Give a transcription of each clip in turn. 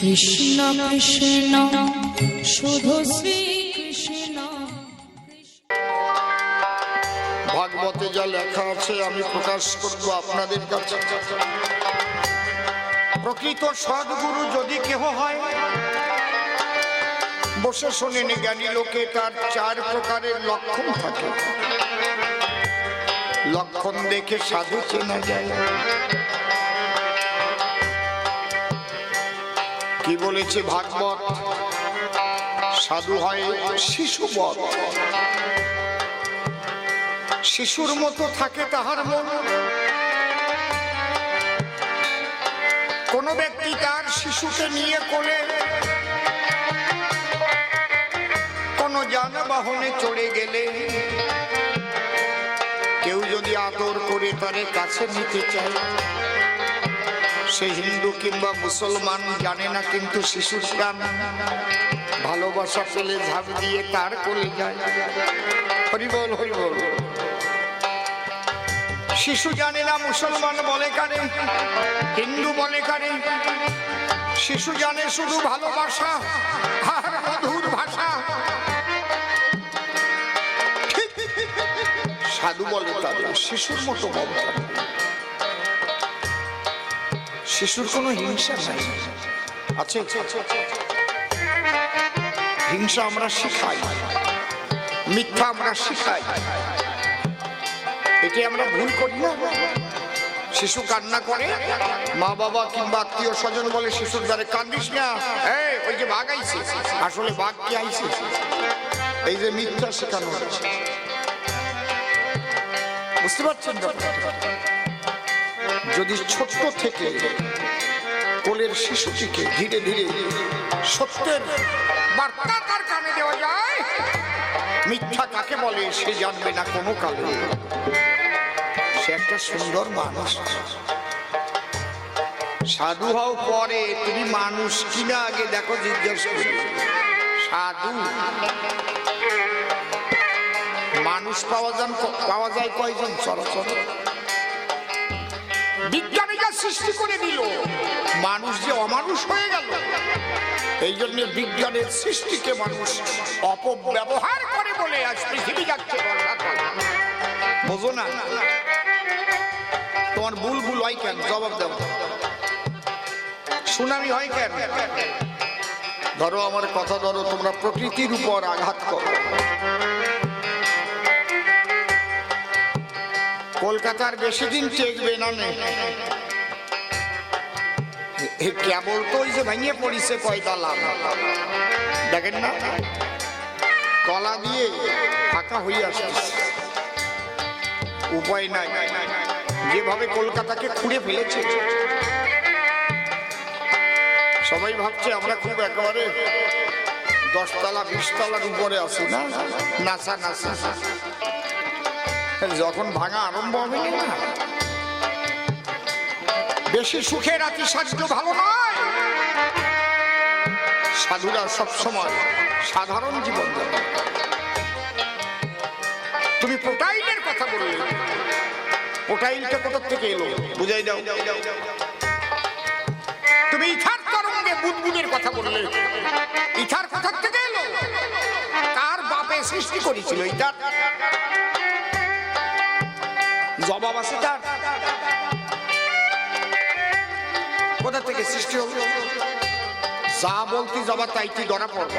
কৃষ্ণ কৃষ্ণ, শুধু শ্রী কৃষ্ণ ভাগবতে যা লেখা আছে, আমি প্রকাশ করব আপনাদের কাছে। প্রকৃত সদ্গুরু যদি কেহ হয়, বসে শোনেন জ্ঞানী লোকে, তার চার প্রকারের লক্ষণ থাকে। লক্ষণ দেখে সাধু চেনা যায়। কি বলেছে ভাগবত? সাধু হয় শিশুবধ শিশুর মতো থাকে তাহার মন। কোন ব্যক্তি তার শিশুকে নিয়ে কোলে। কোন যানবাহনে চড়ে গেলে। কেউ যদি আদর করে তারে কাছে নিতে চায়। সে হিন্দু কিংবা মুসলমান জানে না কিন্তু শিশুর গান ভালোবাসা পেলে ঝাঁপ দিয়ে তার কোলে যায়। হরিবল হরিবল। শিশু জানে না, মুসলমান বলে কারে, হিন্দু বলে কারে। শিশু জানে শুধু ভালোবাসা মধুর ভাষা। সাধু বলে তাদের শিশুর মতো মমতা। শিশুর কোনো হিংসা নাই। আছে হিংসা আমরা শিখাই। মিথ্যা আমরা শিখাই। এটি আমরা ভুল করি না। শিশু কান্না করে। মা বাবা কিংবা আত্মীয় স্বজন বলে, শিশুর দ্বারে কান্দিস না। এই, ওই যে বাঘ আইছে। আসলে বাঘ কি আইছে? এই যে মিথ্যা শেখানো হচ্ছে। বুঝতে পারছেন? যদি ছোট্ট থেকে কোলের শিশুটিকে ধীরে ধীরে সত্যের বার্তা তার কানে দেওয়া যায়, মিথ্যা কাকে বলে সে জানবে না কোনো কালে। সে একটা সুন্দর মানুষ। সাধু হও পরে, তুমি মানুষ কিনা আগে দেখো, জিজ্ঞেস সাধু? মানুষ পাওয়া যান পাওয়া যায় কয়জন? বিজ্ঞানীরা সৃষ্টি করে দিল। মানুষ যে অমানুষ হয়ে গেল, এই জন্য বিজ্ঞানের সৃষ্টিকে মানুষ অপব্যবহার করে বলে আজ পৃথিবী যাচ্ছে বোঝো না। তোমার বুলবুল হয় কেন? জবাব দেব সুনামি হয় কেন? ধরো আমার কথা ধরো, তোমরা প্রকৃতির উপর আঘাত করো। কলকাতার বেশি দিন টেকবে না কেবল তো ওই যে ভেঙে পড়িছে কয়তলা দেখেন না? তলা দিয়ে ফাঁকা হয়ে আসছে উপায় নাই। যেভাবে কলকাতাকে খুঁড়ে ফেলেছে। সবাই ভাবছে আমরা খুব একেবারে দশতলা, বিশতলার উপরে আছি, না? নাসা নাসা যখন ভাঙা আরম্ভ হবে না? বেশি সুখে আতি সাহায্য ভালো নয়। সাধুরা সবসময় সাধারণ জীবন যাপন তুমি প্রোটাইনের কথা বললে। প্রোটাইনটা কোথার থেকে এলো? বুঝাই দাও। তুমি ইথার তরঙ্গে বুদবুদের কথা বললে। ইথার কোথা থেকে এলো? কার বাপে সৃষ্টি করেছিল ইথার। জবাব আছে তার। কোথা থেকে সৃষ্টি হলো? যা বলতি জবাব তাই তুই ধরা পড়বে?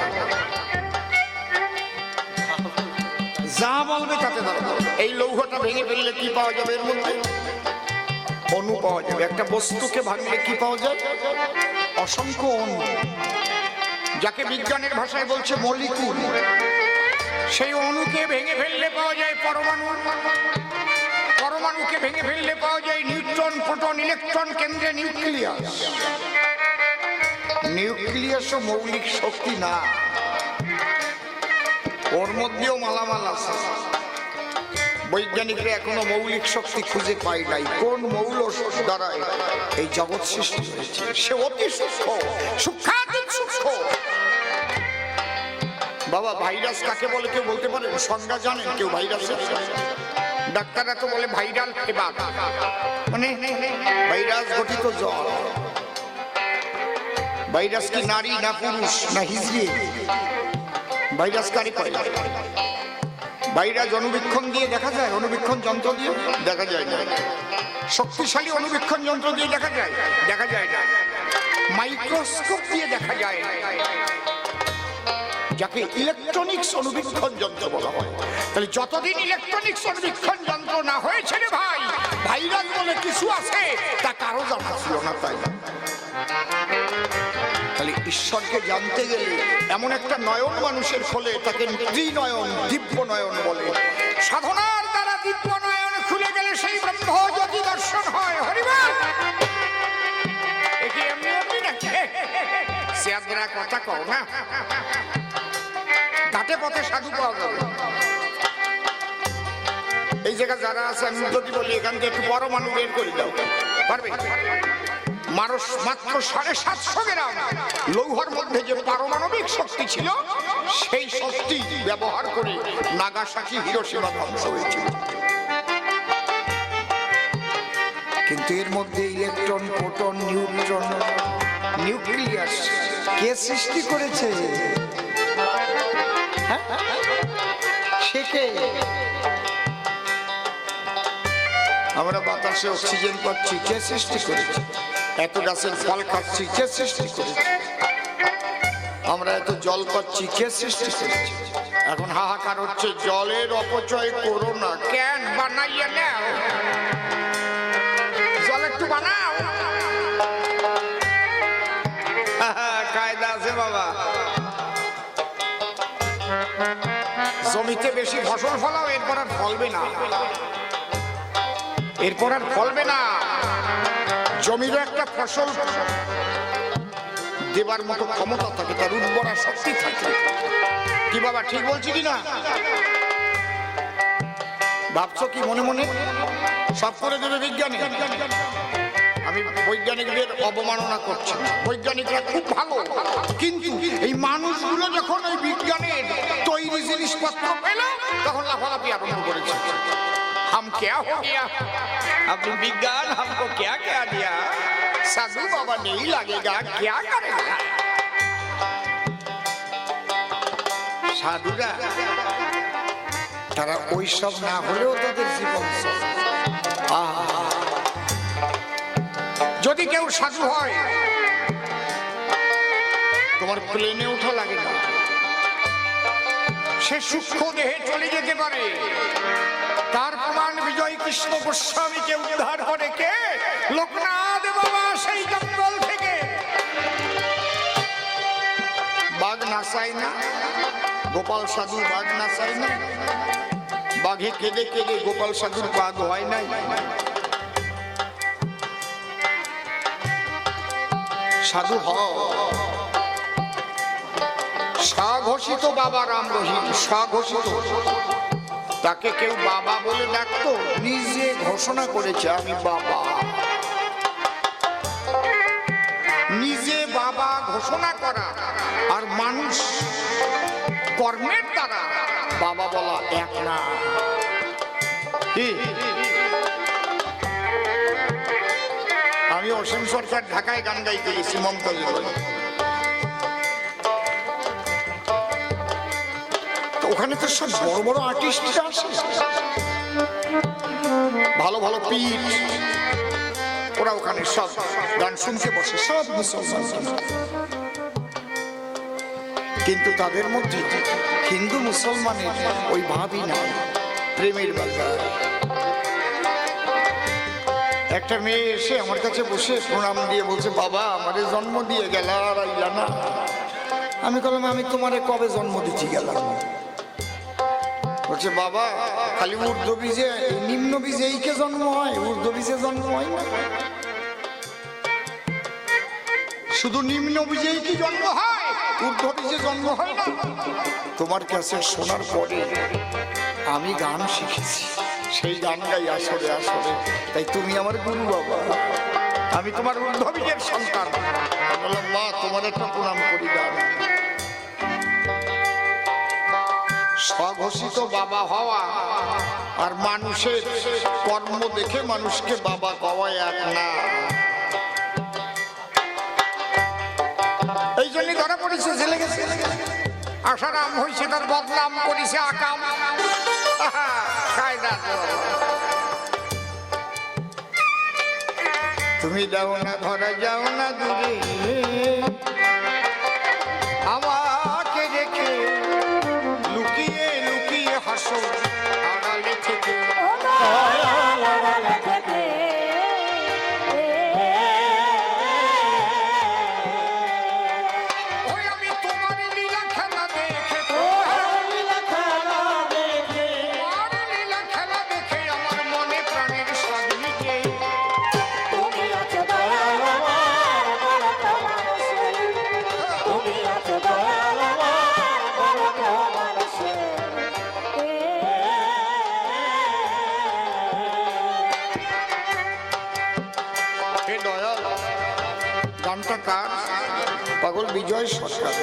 যা বলবে তাতে ধরা। এই লৌহটা ভেঙে ফেললে কি পাওয়া যাবে এর মধ্যে? অনু পাওয়া যাবে। একটা বস্তুকে ভাঙলে কি পাওয়া যায়? অসংখ্য অনু। যাকে বিজ্ঞানের ভাষায় বলছে মলিকুল। সেই অণুকে ভেঙে ফেললে পাওয়া যায় পরমাণু। পরমাণুকে ভেঙে ফেললে পাওয়া যায় নিউট্রন, প্রোটন, ইলেকট্রন, কেন্দ্রে নিউক্লিয়াস। নিউক্লিয়াসও মৌলিক শক্তি না। ওর মধ্যেও মালামাল আছে। বৈজ্ঞানিকরা এখনও মৌলিক শক্তি খুঁজে পায় নাই। কোন মৌল দ্বারা এই জগৎ সৃষ্টি হয়েছে? সে অতি সূক্ষ্ম বাবা, ভাইরাস কাকে বলে কেউ বলতে পারে সংজ্ঞা জানেন কেউ ভাইরাসের? ডাক্তাররা তো বলে ভাইরাল ফেভার মানে ভাইরাস গঠিত জ্বর। ভাইরাস কি নারী না পুরুষ না হিজড়ি? ভাইরাস কারি করে? ভাইরাস অনুবীক্ষণ দিয়ে দেখা যায়? অনুবীক্ষণ যন্ত্র দিয়ে? দেখা যায় না। শক্তিশালী অনুবীক্ষণ যন্ত্র দিয়ে দেখা যায়? দেখা যায় না। মাইক্রোস্কোপ দিয়ে দেখা যায়। যাকে ইলেকট্রনিক্স অনুবীক্ষণ যন্ত্র বলা হয়। তাহলে যতদিন ইলেকট্রনিক্স অনুবীক্ষণ যন্ত্র না হয়েছে রে ভাই ভাইরাস বলে কিছু আছে, তা কারও জানা ছিল না তাই। তাহলে ঈশ্বরকে জানতে গেলে এমন একটা নয়ন মানুষের ফলে তাকে ত্রিনয়ন দিব্য নয়ন বলে। সাধনার দ্বারা দিব্য নয়ন খুলে গেলে সেই ব্রহ্ম যদি দর্শন হয় হরিবার একে এমনি এমনি নাকি? সেয়াদরা কথা কও না। পথে সাধু পাওয়া যাবে। এই জায়গা যারা আছে, আমি যদি বলি, এখান থেকে একটু বড় মানুষ বের করে দাও। পারবে? মানুষ মাত্র সাড়ে সাতশো গ্রাম। লৌহর মধ্যে যে পারমাণবিক শক্তি ছিল, সেই শক্তি ব্যবহার করে নাগাসাকি হিরোসীমা ধ্বংস হয়েছিল কিন্তু এর মধ্যে ইলেকট্রন, প্রোটন, নিউট্রন, নিউক্লিয়াস কে সৃষ্টি করেছে? হ্যাঁ? আমরা বাতাসে অক্সিজেন পাচ্ছি কে সৃষ্টি করেছে? এত গাছের ফল খাচ্ছি কে সৃষ্টি করেছে? আমরা এত জল পাচ্ছি কে সৃষ্টি করেছে? এখন হাহাকার হচ্ছে জলের অপচয় করো না। ক্যান বানাইয়ে নাও। জমিতে বেশি ফসল ফলাও, এরপর আর ফলবে না। এরপর আর ফলবে না। জমির একটা ফসল, দেবার মতো ক্ষমতা থাকে, তার উর্বরা শক্তি থাকে। কি বাবা, ঠিক বলছি কি না? ভাবছ কি মনে মনে? সব করে দেবে বিজ্ঞানী। আমি বৈজ্ঞানিকদের অবমাননা করছি না। বৈজ্ঞানিকরা খুব ভালো কিন্তু এই মানুষগুলো যখন ওই বিজ্ঞানের তৈরি জিনিসপত্র পেল তখন লাফালাফি আরম্ভ করেছে हम क्या हो गया अपनी विज्ञान हमको क्या क्या दिया साधु बाबा नहीं लगेगा क्या करेगा সাধুরা তারা ওইসব না হলেও তাদের জীবন চলে। আহা। যদি কেউ সাধু হয়, তোমার প্লেনে ওঠা লাগে না। সে সূক্ষ্ম দেহে চলে যেতে পারে। তার প্রমাণ বিজয় কৃষ্ণ গোস্বামীকে উদ্ধার করে কে? লোকনাথ বাবা সেই জঙ্গল থেকে। বাঘ নাচায় না, গোপাল সাধু বাঘ নাচায় না। বাঘে কেঁদে কেঁদে গোপাল সাধুর বাঘ হয় নাই। সাধু হ। স্বঘোষিত বাবা রাম রহিম, স্বঘোষিত। তাকে কেউ বাবা বলে ডাকতো, নিজে ঘোষণা করেছে, আমি বাবা। নিজে বাবা ঘোষণা করা আর মানুষ কর্মের দ্বারা বাবা বলা এক না। অসীম সরকার ঢাকায় গান গাইতে গেছি, মমতাজ ওখানে তো সব বড় বড় আর্টিস্টরা আসে ভালো ভালো পীর, ওরা ওখানে সব গান শুনতে বসে, সব মুসলমান। কিন্তু তাদের মধ্যে হিন্দু মুসলমানের ওই ভাবই না প্রেমের বাজার। একটা মেয়ে এসে আমার কাছে বসে প্রণাম দিয়ে বলছে, বাবা, আমারে জন্ম দিয়ে গেল আর আইলা না। আমি বললাম আমি তোমারে কবে জন্ম দিচ্ছি গেলাম? বলছে, বাবা, খালি ঊর্ধ্ব বীজে, নিম্ন বীজে এইকে জন্ম হয়, ঊর্ধ্ব বীজে জন্ম হয় না। শুধু নিম্ন বীজেই কি জন্ম হয়, ঊর্ধ্ব বীজে জন্ম হয় না? তোমার কাছে শোনার পরে আমি গান শিখেছি। সেই গান গাই আসরে আসরে তাই তুমি আমার গুরু বাবা। আমি তোমার ঊর্ধ্ব সন্তান বললাম, মা, তোমার একটা প্রণাম করি গান স্বঘোষিত বাবা হওয়া আর মানুষের কর্ম দেখে মানুষকে বাবা কওয়া এক না। এই জন্যই ধরা পড়েছে জেলে গেছে। আশারাম হয়েছে তার বদনাম করেছে আকাম। তুমি যাও না ঘরে যাও না দূরে আমাকে দেখে লুকিয়ে লুকিয়ে হাসো আড়ালে থেকে। পাগল বিজয় সরকার।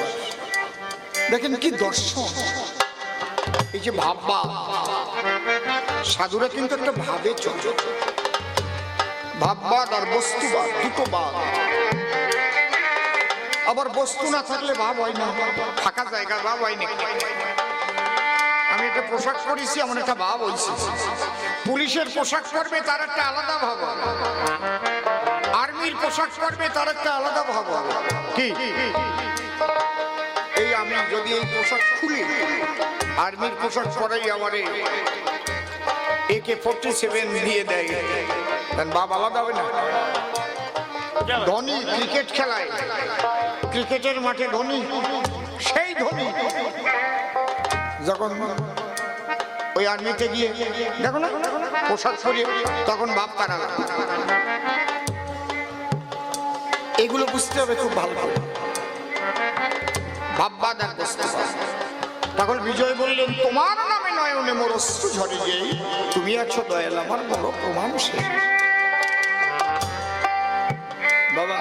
দেখেন কি দর্শন। এই যে ভাববা, সাধুরা কিন্তু একটা ভাবে চলে। ভাববাদ আর বস্তুবাদ দুটো বাদ আবার বস্তু না থাকলে ভাব হয় না। ফাঁকা জায়গা ভাব হয় না আমি একটা পোশাক পরেছি আমার একটা ভাব হয়েছে পুলিশের পোশাক পরবে, তার একটা আলাদা ভাব হবে। আর্মির পোশাক পরবে তার একটা আলাদা ভাব হবে। কি? এই আমি যদি এই পোশাক খুলি আর্মির পোশাক পরাই আমারে একে ফোর্টি সেভেন দিয়ে দেয়। তার বাপ আলাদা হবে না? ধোনি ক্রিকেট খেলায়। ক্রিকেটের মাঠে ধোনি সেই ধোনি। যখন ওই আর্মিতে গিয়ে দেখো না পোশাক পরিয়ে তখন বাপ তারা এগুলো বুঝতে হবে, খুব ভালো করে আর বসতে তখন বিজয় বললেন, তোমার নামে নয়নে মোর ঝরে যেই তুমি আছো দয়াল আমার বড় প্রমাণ সে বাবা,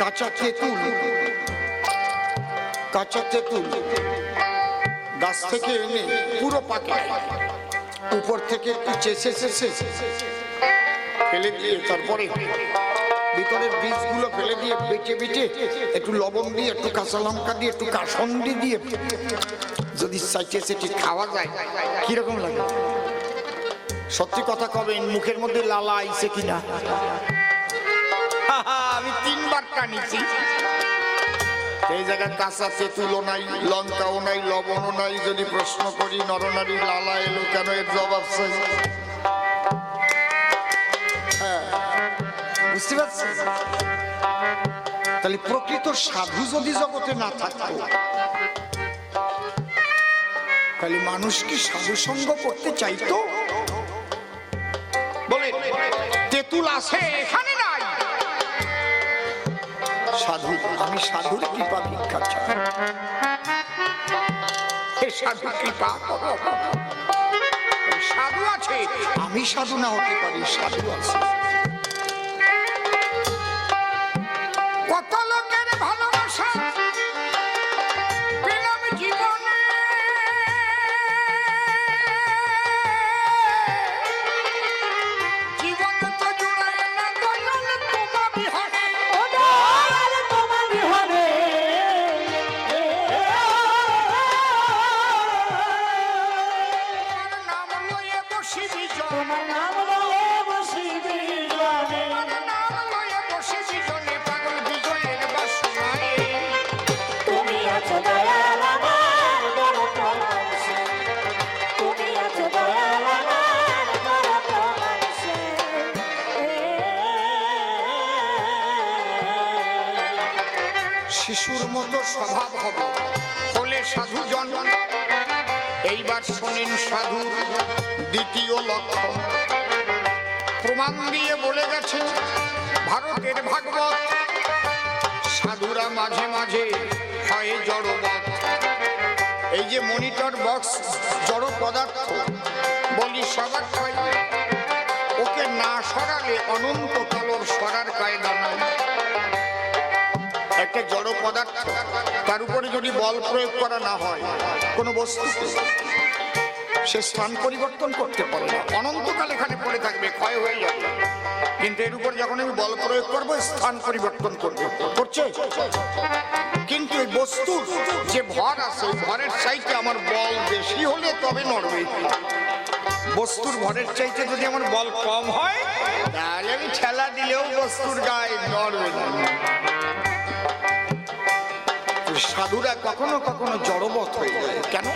কাঁচা তেঁতুল কাঁচা তেঁতুল গাছ থেকে এনে পুরো পাকে উপর থেকে একটু চেষে চেষে ফেলে দিয়ে তারপরে ভিতরের বীজগুলো ফেলে দিয়ে বেটে বেটে একটু লবণ দিয়ে, একটু কাঁচা লঙ্কা দিয়ে, একটু কাসন্দি দিয়ে যদি সাইটে সেটি খাওয়া যায়, কীরকম লাগে? সত্যি কথা কবেন, মুখের মধ্যে লালা আইছে কিনা? আমি তিনবার টানিছি। এই জায়গায় কাঁচা তেঁতুলও নাই, লঙ্কাও নাই, লবণও নাই, যদি প্রশ্ন করি নরনারী লালা এলো কেন, এর জবাব বুঝতে পারছেন? তাহলে প্রকৃত সাধু যদি জগতে না থাকতো, তাহলে মানুষ কি সাধু সঙ্গ করতে চাইতো? বলে আছে, এখানে নাই। সাধু, আমি সাধুর কৃপা ভিক্ষা চাই। সাধু কৃপা, সাধু আছে, আমি সাধু না হতে পারি, সাধু আছে। এইবার শোনেন সাধু দ্বিতীয় লক্ষণ। প্রমাণ দিয়ে বলে গেছে ভারতের ভাগবত, সাধুরা মাঝে মাঝে হয় জড়বাদ এই যে মনিটর বক্স, জড় পদার্থ, বলি সবার ওকে না সরালে অনন্ত কালোর সরার কায়দা নাই। একটা জড় পদার্থ। তার উপরে যদি বল প্রয়োগ করা না হয়, কোনো বস্তু সে স্থান পরিবর্তন করতে পারে না। অনন্তকাল এখানে পড়ে থাকবে, ক্ষয় হয়ে যাবে। কিন্তু এর উপর যখন আমি বল প্রয়োগ করব, স্থান পরিবর্তন করবে। করছে? কিন্তু এই বস্তুর যে ভর আছে, ওই ভরের চাইতে আমার বল বেশি হলে তবে নড়বে। বস্তুর ভরের চাইতে যদি আমার বল কম হয়, তাহলে আমি ঠেলা দিলেও বস্তুর গায়ে নড়বে না। সাধুরা কখনো কখনো জড়বৎ হয়ে যায়। কেন?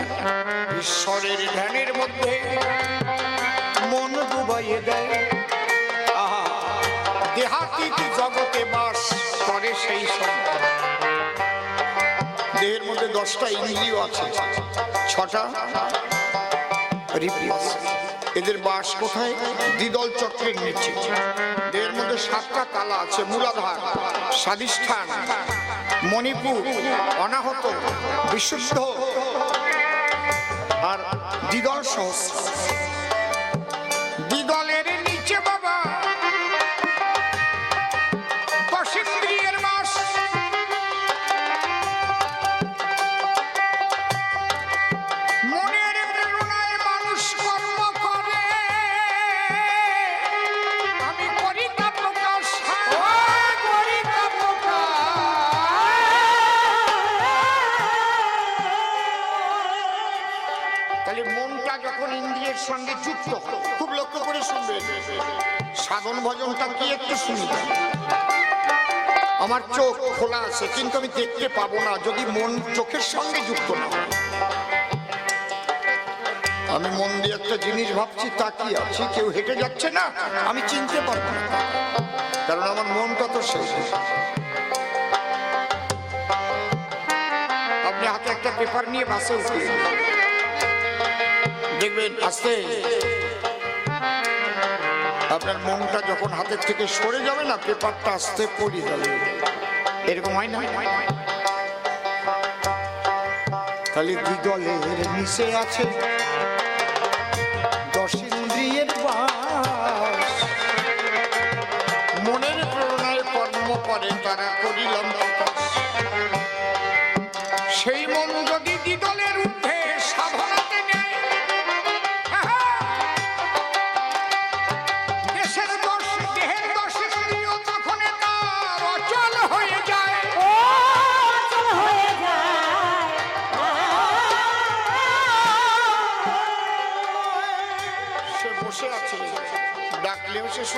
ঈশ্বরের ধ্যানের মধ্যে মন ডুবাইয়ে দেয়। আহা দেহাতীত জগতে বাস করে সেই সময় দেহের মধ্যে দশটা ইন্দ্রিয় আছে ছটা রিপ্লেস এদের বাস কোথায়? দ্বিদল চক্রের নিচে। দেহের মধ্যে সাতটা তালা আছে মূলাধার স্বাধিষ্ঠান। মণিপুর অনাহত বিশুদ্ধ আর দ্বিদল সহস্র। যুক্ত। খুব লক্ষ্য করে শুনবে। সাধন ভজনটা কি একটু শুনবে? আমার চোখ খোলা আছে, কিন্তু আমি দেখতে পাবো না, যদি মন চোখের সঙ্গে যুক্ত না আমি মন দিয়ে একটা জিনিস ভাবছি তাকিয়ে আছি? কেউ হেঁটে যাচ্ছে না? আমি চিনতে পারব না। কারণ আমার মনটা তো শেষ। আপনি হাতে একটা পেপার নিয়ে বাসে উঠে দেখবেন, আস্তে। আপনার মনটা যখন হাতের থেকে সরে যাবে না, পেপারটা আস্তে পড়ে যাবে। এরকম হয় না? তাহলে দ্বিদলের মিশে আছে।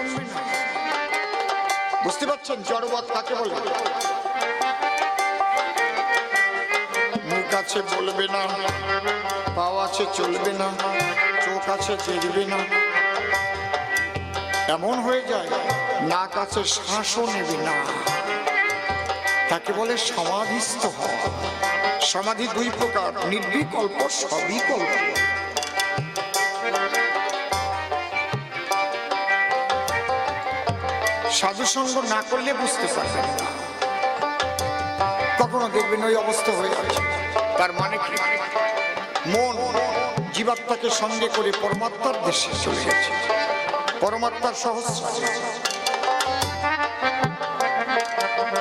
না বুঝতে পারছেন জড়বৎ কাকে বলে? মুখ আছে বলবে না, পাও আছে চলবে না, চোখ আছে দেখবে না। এমন হয়ে যায়, নাক আছে শ্বাসও নেবে না। তাকে বলে সমাধিস্থ হওয়া সমাধি দুই প্রকার, নির্বিকল্প, সবিকল্প। সাধুসঙ্গ না করলে বুঝতে পারবেন না। কখনো দেখবেন ওই অবস্থা হয়ে যাচ্ছে। তার মানে কি? মন জীবাত্মাকে সঙ্গে করে পরমাত্মার দেশে চলে গেছে। পরমাত্মার সহস্র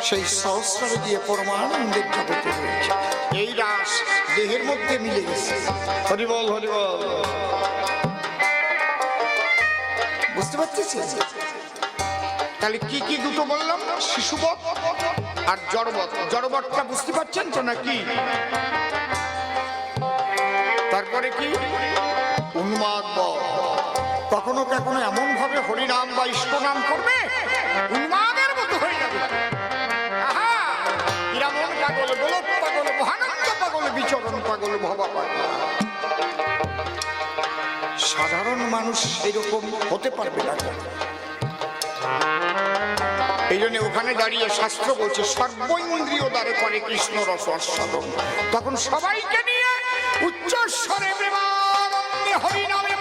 সেই সহস্রে দিয়ে পরমানন্দের জগতে রয়েছে এই রাস দেহের মধ্যে মিলে গেছে। হরিবল হরিবল বুঝতে পারতেছেন? তাহলে কি কি দুটো বললাম? শিশুবত আর জড়বত জড়বতটা বুঝতে পারছেন তো নাকি? তারপরে কি? উন্মাদ কখনো কখনো এমন ভাবে হরিনাম বা ইষ্ট নাম করবে উন্মাদের মতো হয়ে যাবে। আহা, হীরামন পাগল গোলক পাগল মহানন্দ পাগল বিচরণ পাগল ভবা পাগল। সাধারণ মানুষ এরকম হতে পারবে না এই জন্য ওখানে দাঁড়িয়ে শাস্ত্র বলছে, সর্বইন্দ্রিয় দ্বারে করে কৃষ্ণ রস আস্বাদন তখন সবাইকে নিয়ে উচ্চ স্বরে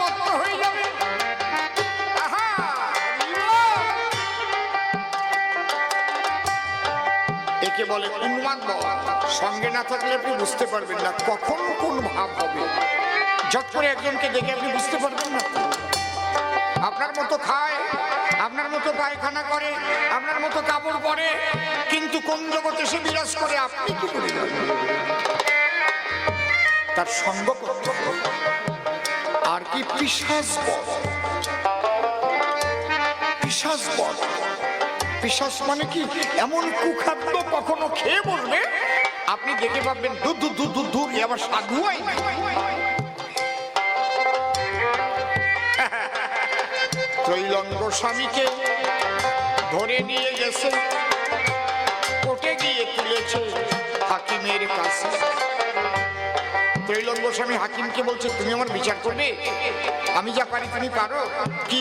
মত্ত হয়ে যাবে। একে বলে উন্মাদ। সঙ্গে না থাকলে আপনি বুঝতে পারবেন না কখন কোন ভাব হবে। ঝট করে একজনকে দেখে আপনি বুঝতে পারবেন না। আপনার মতো খায় আপনার মতো পায়খানা করে, আপনার মতো কাপড় পরে, কিন্তু কোন জগতে সে বিরাজ করে, আপনি কি করে তার সঙ্গ হবে। কি পিসাস বধ পিসাস বধ পিসাস মানে কি? এমন কুখাদ্য কখনো খেয়ে বলবে? আপনি দেখে পাবেন দুধ দুধ দুধ এ আবার সাধু হয় না ত্রৈলঙ্গ স্বামীকে ধরে নিয়ে গেছে কোর্টে গিয়ে তুলেছে হাকিমের কাছে। ত্রৈলঙ্গ স্বামী হাকিমকে বলছে, তুমি আমার বিচার করবে? আমি যা পারি তুমি পারো। কি?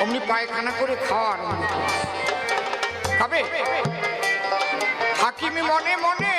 অমনি পায়খানা করে খাওয়া আরম্ভ। খাবে? হাকিমি মনে মনে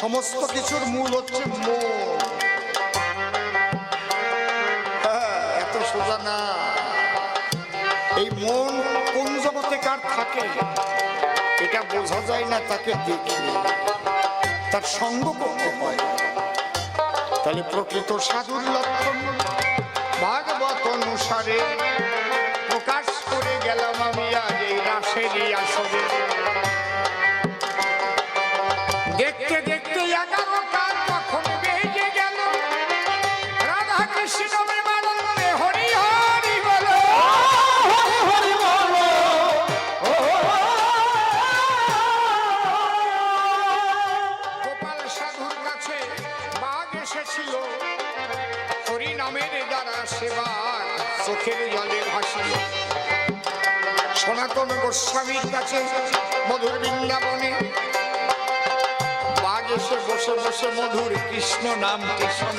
সমস্ত কিছুর মূল হচ্ছে মন হ্যাঁ, এত সোজা না। এই মন কোন জগতে কার থাকে এটা বোঝা যায় না তাকে দেখে। তার সঙ্গ করতে হয়। তাহলে প্রকৃত সাধুর লক্ষণ ভাগবত অনুসারে প্রকাশ করে গেলাম আমি আজ এই রাসেরই আসরে। দেখতে দেখতে এগারোটা কখন বেজে গেল। রাধা কৃষ্ণ প্রেমানন্দে হরি হরি বলো। গোপাল সাধুর কাছে বাঘ এসেছিল। হরি নামের দ্বারা সেবা চোখের জলে ভাসিল। সনাতন গোস্বামীর কাছে মধুর বৃন্দাবনে বাঘ এসে বসে বসে মধুর কৃষ্ণ নাম কৃষ্ণ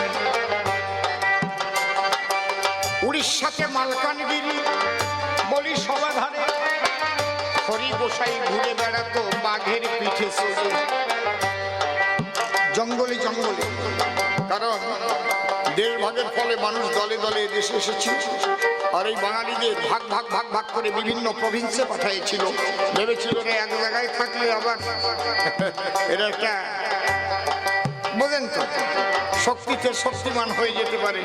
উড়িষ্যাতে মালকানগিরি, বলি সমাধানে হরি গোসাই ঘুরে বেড়াতো বাঘের পিঠে চড়ে জঙ্গলে জঙ্গলে, কারণ দেড় ভাগের ফলে মানুষ দলে দলে দেশে এসেছিল আর এই বাঙালিদের ভাগ ভাগ ভাগ ভাগ করে বিভিন্ন প্রভিন্সে পাঠিয়েছিল ভেবেছিল এক জায়গায় থাকলে আবার এটা একটা, বোঝেন তো, শক্তিতে শক্তিমান হয়ে যেতে পারে।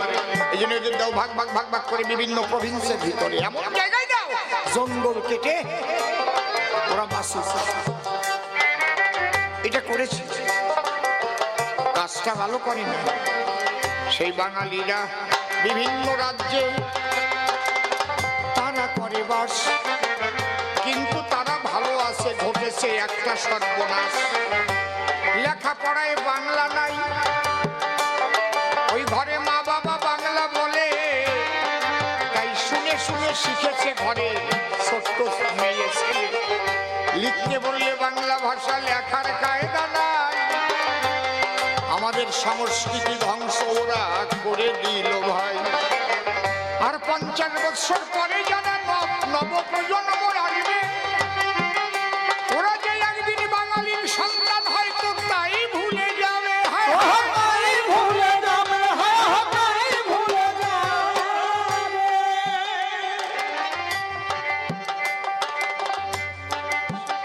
এই জন্য এদের দাও ভাগ ভাগ ভাগ ভাগ করে বিভিন্ন প্রভিন্সের ভিতরে। এমন জায়গায় দাও, জঙ্গল কেটে ওরা বাসুস এটা করেছে। কাজটা ভালো করে না সেই বাঙালিরা বিভিন্ন রাজ্যে তারা করে বাস। কিন্তু তারা ভালো আছে, ঘটেছে একটা সর্বনাশ। লেখাপড়ায় বাংলা নাই। ওই ঘরে মা বাবা বাংলা বলে। তাই শুনে শুনে শিখেছে ঘরে ছোট্ট মেয়ে ছেলে। লিখতে বললে বাংলা ভাষা লেখার কায়দা নাই। আমাদের সংস্কৃতি ধ্বংস ওরা করে দিল ভাই। আর পঞ্চাশ বছর পরে যারা নব- নবপ্রজন্ম আসবে। ওরা যে একদিন বাঙালির সন্তান হয়তো তাই ভুলে যাবে। ভুলে যাবে ভুলে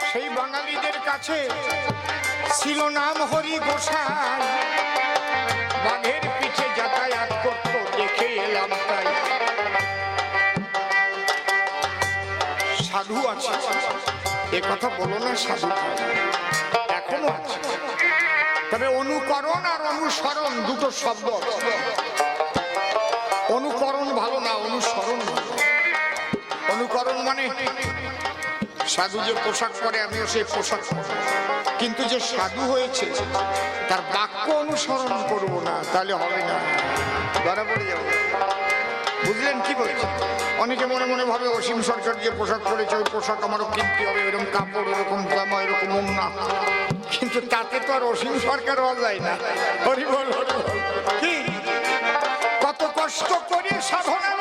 সেই বাঙালিদের কাছে ছিল নাম হরি গোসাই। বাঘের পিঠে যাতায়াত করত দেখে এলাম তাই। সাধু আছে। এ কথা বলো না, সাধু এখনও আছে। তবে অনুকরণ আর অনুসরণ দুটো শব্দ। অনুকরণ ভালো না, অনুসরণ অনুকরণ মানে সাধু যে পোশাক পরে, আমিও সেই পোশাক। কিন্তু যে সাধু হয়েছে, তার বাক্য অনুসরণ করব না, তাহলে হবে না। পড়ে যাব। বুঝলেন কি বলছি? অনেকে মনে মনে ভাবে অসীম সরকার যে পোশাক করেছে ওই পোশাক আমারও কিনতে হবে, এরকম কাপড়, এরকম জামা, এরকম না কিন্তু তাতে তো আর অসীম সরকার হওয়া যায় না। হরি বল কি? কত কষ্ট করে সাধনা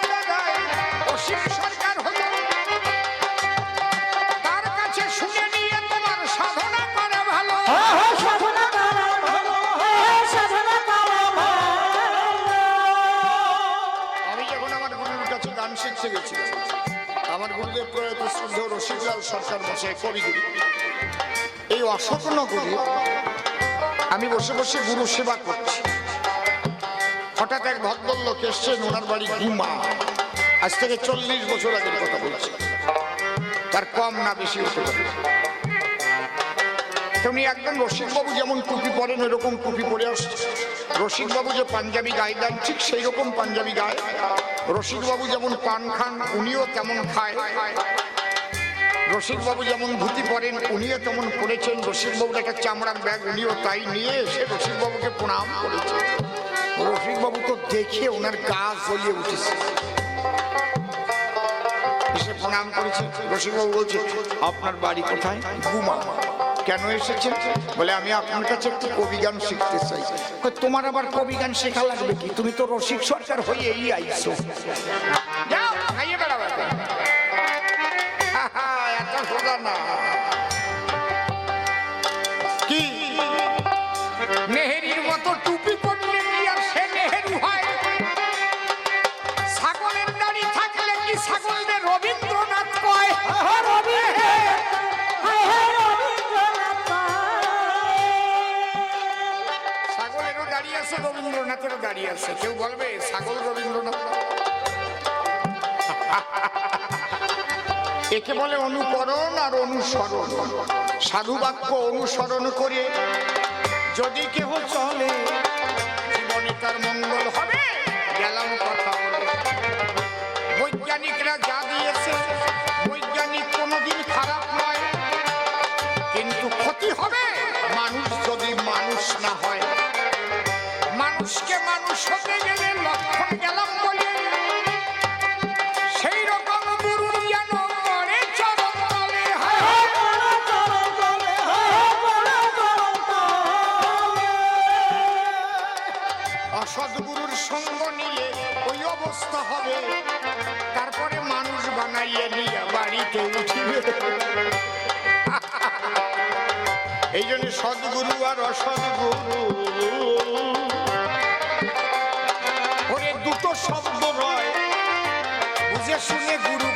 অসীম সরকার এই অশোকনগরে আমি বসে বসে গুরু সেবা করছি। হঠাৎ এক ভদ্রলোক এসছেন, ওনার বাড়ি গুমা। আজ থেকে চল্লিশ বছর আগের কথা বলছি তার কম না বেশি হতে পারে। তেমনি একজন রসিকবাবু যেমন টুপি পরেন এরকম টুপি পরে আসছে। রসিকবাবু যে পাঞ্জাবি গায়ে দেন, ঠিক সেই রকম পাঞ্জাবি গায়ে। রসিকবাবু যেমন পান খান, উনিও তেমন খায়। রসিকবাবু যেমন ধুতি পরেন, উনিও তেমন পড়েছেন রসিকবাবুর একটা চামড়ার ব্যাগ, উনিও তাই নিয়ে এসে রসিকবাবুকে প্রণাম করেছেন। রসিকবাবু তো দেখে ওনার গা জ্বলিয়ে উঠেছে। এসে প্রণাম করেছে রসিকবাবু বলছে, আপনার বাড়ি কোথায়? গুমা। কেন এসেছেন? বলে, আমি আপনার কাছে একটু কবি গান শিখতে চাই। তোমার আবার কবি গান শেখা লাগবে কি? তুমি তো রসিক সরকার হয়েই আইছো। যাও। না একে বলে অনুকরণ আর অনুসরণ। সাধু বাক্য অনুসরণ করে যদি কেহ চলে, জীবনে তার মঙ্গল হবে। এই জন্য সদ্গুরু আর অসদ্গুরু। ওরে দুটো শব্দ নয় বুঝে শুনে গুরু